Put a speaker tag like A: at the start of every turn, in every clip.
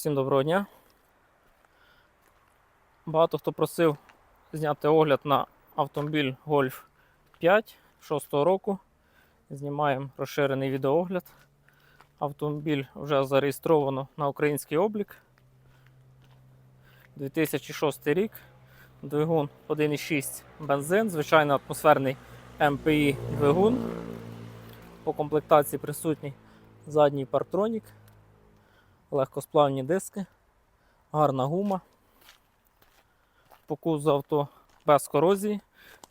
A: Всім доброго дня. Багато хто просив зняти огляд на автомобіль Golf 5 6 року. Знімаємо розширений відеоогляд. Автомобіль вже зареєстровано на український облік. 2006 рік. Двигун 1,6 бензин, звичайно атмосферний МПІ двигун. По комплектації присутній задній партронік, легкосплавні диски, гарна гума. По авто без корозії,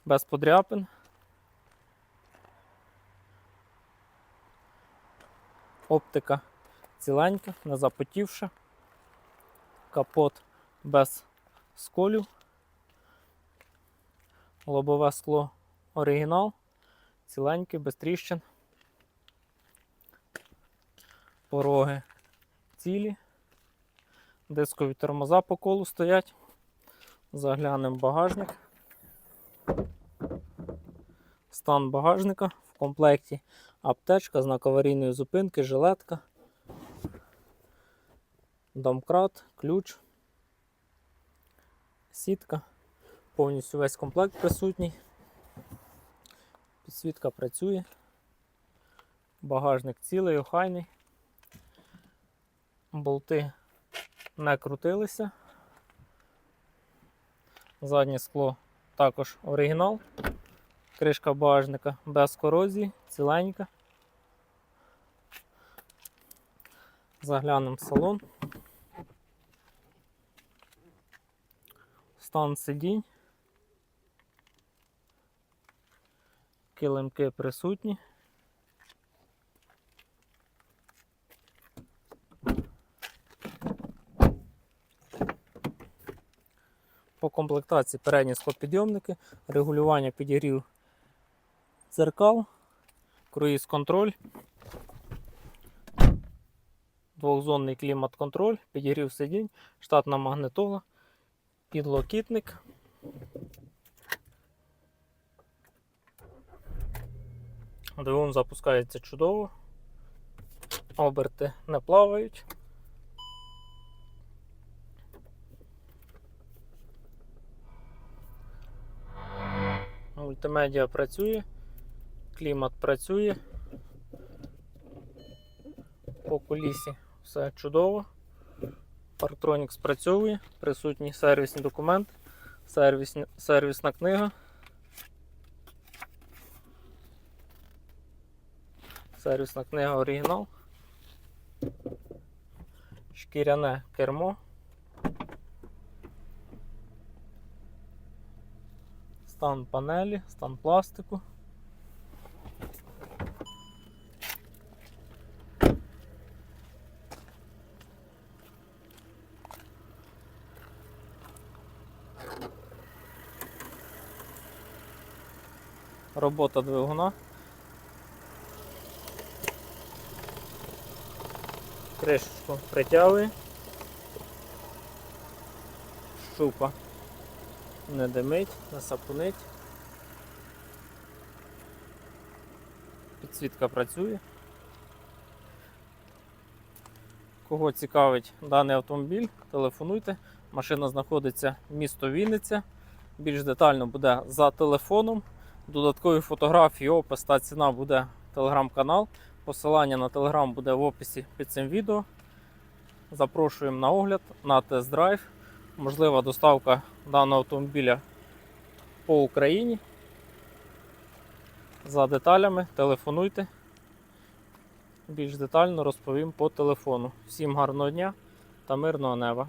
A: без подряпин. Оптика ціленька, не запотівша. Капот без сколів. Лобове скло оригінал, ціленьке, без тріщин. Пороги цілі. Дискові тормоза по колу стоять. Заглянемо в багажник. Стан багажника в комплекті аптечка, знак аварійної зупинки, жилетка, домкрат, ключ, сітка. Повністю весь комплект присутній. Підсвітка працює. Багажник цілий, охайний. Болти не крутилися. Заднє скло також оригінал. Кришка багажника без корозії, ціленька. Заглянемо в салон. Стан сидінь. Килимки присутні. По комплектації передні склопідйомники, регулювання підігрів дзеркал, круїз контроль, двохзонний клімат-контроль, підігрів сидінь, штатна магнитола, підлокітник. Двигун запускається чудово, оберти не плавають. Мультимедіа працює, клімат працює. По колісі все чудово. Парктронік спрацьовує, присутній сервісні документи, сервісні, сервісна книга. Сервісна книга оригінал. Шкіряне кермо. Стан панелі, стан пластику. Робота двигуна. Кришечку притягує. Щупа не димить, не сапунить. Підсвітка працює. Кого цікавить даний автомобіль, телефонуйте. Машина знаходиться місто Вінниця. Більш детально буде за телефоном. Додаткові фотографії, опис та ціна буде телеграм-канал. Посилання на телеграм буде в описі під цим відео. Запрошуємо на огляд, на тест-драйв. Можлива доставка даного автомобіля по Україні. За деталями телефонуйте. Більш детально розповім по телефону. Всім гарного дня та мирного неба!